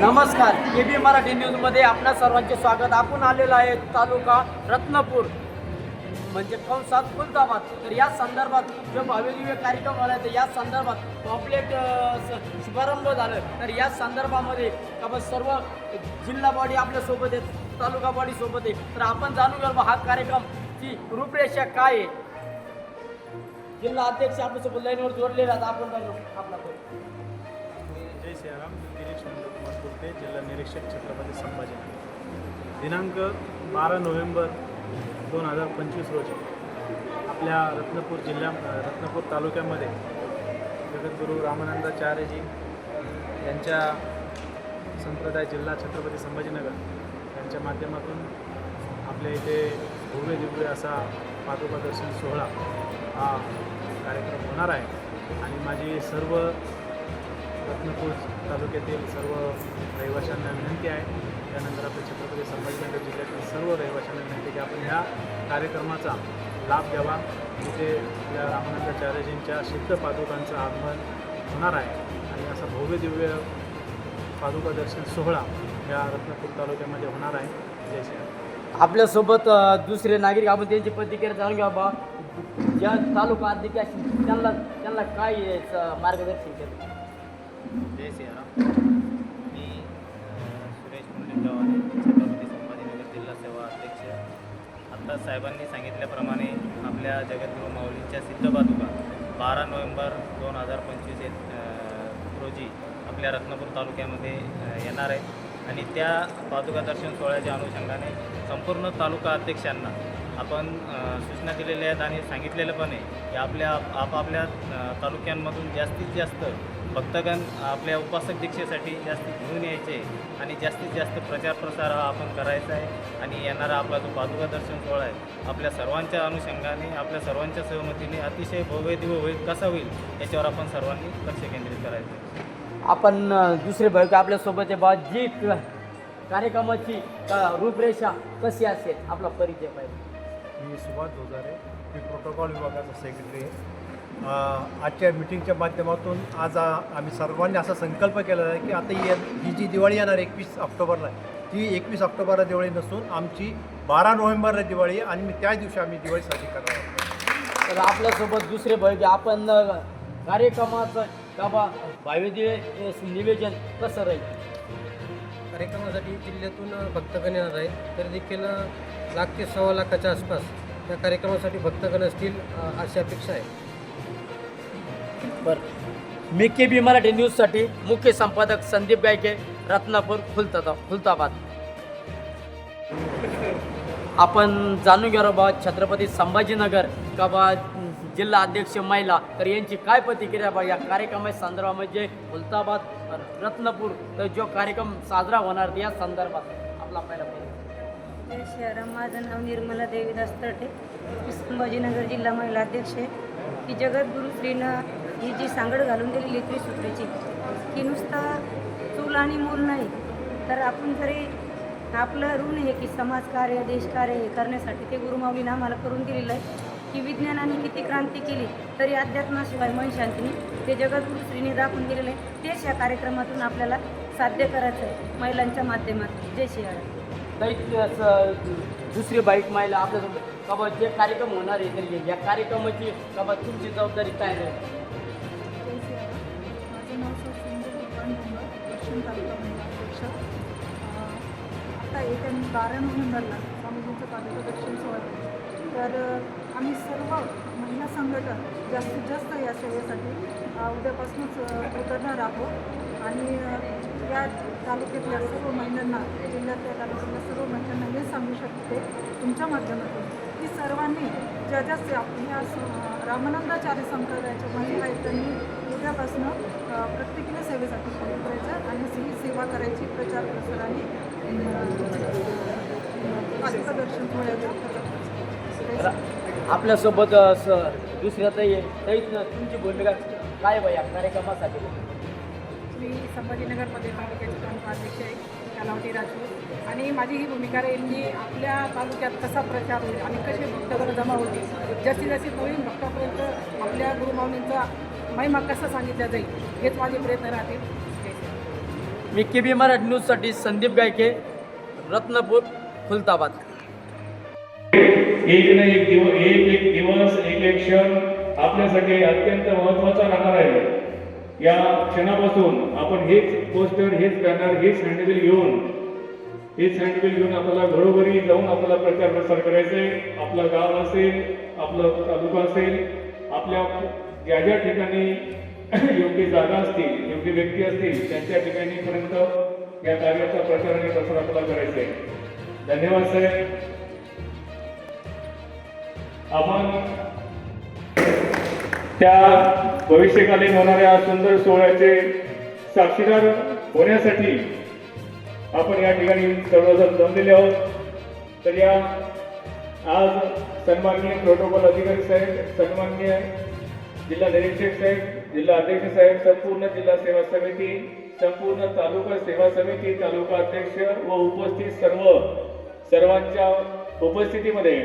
नमस्कार. के बी मराठी न्यूजमध्ये आपल्या सर्वांचे स्वागत. आपण आलेलो आहे तालुका रत्नपूर म्हणजे कंसात खुलताबाद. तर या संदर्भात जो भव्यदिव्य कार्यक्रम झाला तर या संदर्भात पॉम्पलेट शुभारंभ झालं तर या संदर्भामध्ये आपण सर्व जिल्हा बॉडी आपल्यासोबत आहे तालुका बॉडी सोबत आहे. तर आपण जाणून घ्या बा हा कार्यक्रमची रूपरेषा काय आहे? जिल्हा अध्यक्ष आपल्यासोबत लाईनवर जोडलेला आपण जाणू आपला जय सियाराम गिरीश नंदकुमार कुर्ते जिल्हा निरीक्षक छत्रपती संभाजी दिनांक बारा नोव्हेंबर दोन हजार पंचवीस रोजी आपल्या रत्नपूर जिल्ह्या रत्नपूर तालुक्यामध्ये जगद्गुरू रामानंदाचार्यजी यांच्या संप्रदाय जिल्हा छत्रपती संभाजीनगर यांच्या माध्यमातून आपल्या इथे भव्य दिव्य असा पादुका दर्शन सोहळा हा कार्यक्रम होणार आहे. आणि माझी सर्व रत्नपूर तालुक्यातील सर्व रहिवाशांना विनंती आहे. त्यानंतर आपल्या छत्रपती संभाजीनगर जिल्ह्यातील सर्व रहिवाशांना विनंती की आपण ह्या कार्यक्रमाचा लाभ घ्यावा. तिथे आपल्या रामानंदाचार्यजींच्या सिद्ध पादुकांचं आगमन होणार आहे. आणि असा भव्य दिव्य पादुका दर्शन सोहळा या रत्नपूर तालुक्यामध्ये होणार आहे. जय श्री आपल्यासोबत दुसरे नागरिक आपण त्यांची प्रतिक्रिया जाणून घ्या बा. ज्या तालुका अध्यक्ष त्यांना त्यांना काय मार्गदर्शन केलं? जय सियाराम. मी सुरेश मुंडेगाव आहे छत्रपती संभाजीनगर जिल्हा सेवा अध्यक्ष. आत्ता साहेबांनी सांगितल्याप्रमाणे आपल्या जगद्गुरू माऊलींच्या सिद्धपादुका बारा नोव्हेंबर दोन हजार पंचवीस रोजी आपल्या रत्नापूर तालुक्यामध्ये येणार आहेत. आणि त्या पादुका दर्शन सोहळ्याच्या अनुषंगाने संपूर्ण तालुका अध्यक्षांना आपण सूचना दिलेल्या आहेत आणि सांगितलेलं पण आहे की आपल्या आपापल्या तालुक्यांमधून जास्तीत जास्त भक्तगण आपल्या उपासक दीक्षेसाठी जास्ती घेऊन यायचे आणि जास्तीत जास्त प्रचार प्रसार हा आपण करायचा आहे आणि येणारा आपला जो पादुका दर्शन सोहळा आहे आपल्या सर्वांच्या अनुषंगाने आपल्या सर्वांच्या सहमतीने अतिशय भव्य दिव्य होईल कसा होईल याच्यावर आपण सर्वांनी लक्ष केंद्रित करायचं आहे. आपण दुसरे भाऊ आपल्यासोबत बा जी कार्यक्रमाची रूपरेषा कशी असेल आपला परिचय पाहिजे. मी सुभाष धोजारे मी प्रोटोकॉल विभागाचा सेक्रेटरी आहे. आजच्या मिटिंगच्या माध्यमातून आज आम्ही सर्वांनी असा संकल्प केलेला आहे की आता ही ही जी दिवाळी येणार एकवीस ऑक्टोबरला आहे, ती एकवीस ऑक्टोबरला दिवाळी नसून आमची बारा नोव्हेंबरला दिवाळी आहे आणि मी त्याच दिवशी आम्ही दिवाळी साजरी करणार आहोत. तर आपल्यासोबत दुसरे भाऊ आपण कार्यक्रमाचं का बा भाविदिव्य निवेदन कसं राहील? कार्यक्रमासाठी जिल्ह्यातून भक्तगण येणार आहेत. तर देखील लाख ते सव्वा लाखाच्या आसपास या कार्यक्रमासाठी भक्तगण असतील अशी अपेक्षा आहे. बरं. मी के बी मराठी न्यूजसाठी मुख्य संपादक संदीप गायके रत्नापूर खुलता खुलताबाद. आपण जाणून घ्या बा छत्रपती संभाजीनगर का बा जिल्हा अध्यक्ष महिला तर यांची काय प्रतिक्रिया बा या कार्यक्रमाच्या संदर्भात? म्हणजे खुलताबाद रत्नापूर तर जो कार्यक्रम साजरा होणार या संदर्भात आपला पहिला परिचय. शहरात माझं नाव निर्मला देवीदास तटे. मी संभाजीनगर जिल्हा महिला अध्यक्ष आहे. की जगद्गुरु श्रीनं ही जी सांगड घालून दिलेली त्रिसूत्रीची की नुसता चूल आणि मूल नाही. तर आपण जरी आपलं ऋण हे की समाजकार्य देशकार्य हे करण्यासाठी ते गुरुमाऊलीनं आम्हाला करून दिलेलं आहे. की विज्ञानाने किती क्रांती केली तरी अध्यात्माशिवाय मन शांतीने ते जगद्गुरु श्रीने दाखवून दिलेलं आहे. तेच या कार्यक्रमातून आपल्याला साध्य करायचं आहे महिलांच्या माध्यमातून. जय श्री काही असं दुसरी बाईक महिला आपल्यासोबत का बा जे कार्यक्रम होणार आहे तरी या कार्यक्रमाची का बा तुमची जबाबदारी काय राहील माझं नाव सर सुंदर भगवान तालुका महिला अध्यक्ष. आता येत्या बारा नोव्हेंबरला स्वामीजींचं तालुका दक्षिण सोहळा तर आम्ही सर्व महिला संघटन जास्तीत जास्त या सेवेसाठी उद्यापासूनच उतरणार आहोत. आणि या तालुक्यातल्या सर्व महिलांना जिल्ह्यातल्या तालुक्यातल्या सर्व महिलांना हे सांगू शकते तुमच्या माध्यमातून की सर्वांनी ज्या ज्या से या स- रामानंदाचार्य संप्रदायाच्या महिला आहेत त्यांनी उद्यापासून प्रत्येकीने सेवेसाठी करायचं आणि ही सेवा करायची प्रचार प्रसार आणि पालिका दर्शन सोहळ्याचा प्रचार प्रसार करायचा. आपल्यासोबत दुसऱ्या ताई. ताई तुमची भूमिका काय बा या कार्यक्रमासाठी मी संभाजीनगरमध्ये तालुक्याचे तालुका अध्यक्ष आहे कालावती राजपूत आणि माझी ही भूमिका राहील की आपल्या तालुक्यात कसा प्रचार होईल आणि कसे भक्तगण जमा होतील जास्तीत जास्त नवीन भक्तापर्यंत आपल्या गुरुमाऊलींचा महिमा कसा सांगितला जाईल हेच माझे प्रयत्न राहतील. मी के बी मराठी न्यूजसाठी संदीप गायके रत्नपूर खुलताबाद. एक ना एक दिवस एक एक दिवस एक एक क्षण आपल्यासाठी अत्यंत महत्त्वाचा राहणार आहे. या क्षणापासून आपण हेच पोस्टर हेच बॅनर हेच हँडबिल घेऊन हेच हँडबिल घेऊन आपल्याला घरोघरी जाऊन आपल्याला प्रचार प्रसार करायचा आहे. आपलं गाव असेल आपलं तालुका असेल आपल्या ज्या ज्या ठिकाणी योग्य जागा असतील योग्य व्यक्ती असतील त्यांच्या ठिकाणीपर्यंत या कार्याचा प्रचार आणि प्रसार आपल्याला करायचा आहे धन्यवाद साहेब आपण त्या भविष्यकालीन होणाऱ्या सुंदर सोहळ्याचे साक्षीदार होण्यासाठी आपण या ठिकाणी सर्वजण जमलेले आहोत. तर या आज सन्माननीय प्रोटोकॉल अधिकारी साहेब सन्माननीय जिल्हा निरीक्षक साहेब जिल्हा अध्यक्ष साहेब संपूर्ण जिल्हा सेवा समिती संपूर्ण तालुका सेवा समिती तालुका अध्यक्ष व उपस्थित सर्व सर्वांच्या उपस्थितीमध्ये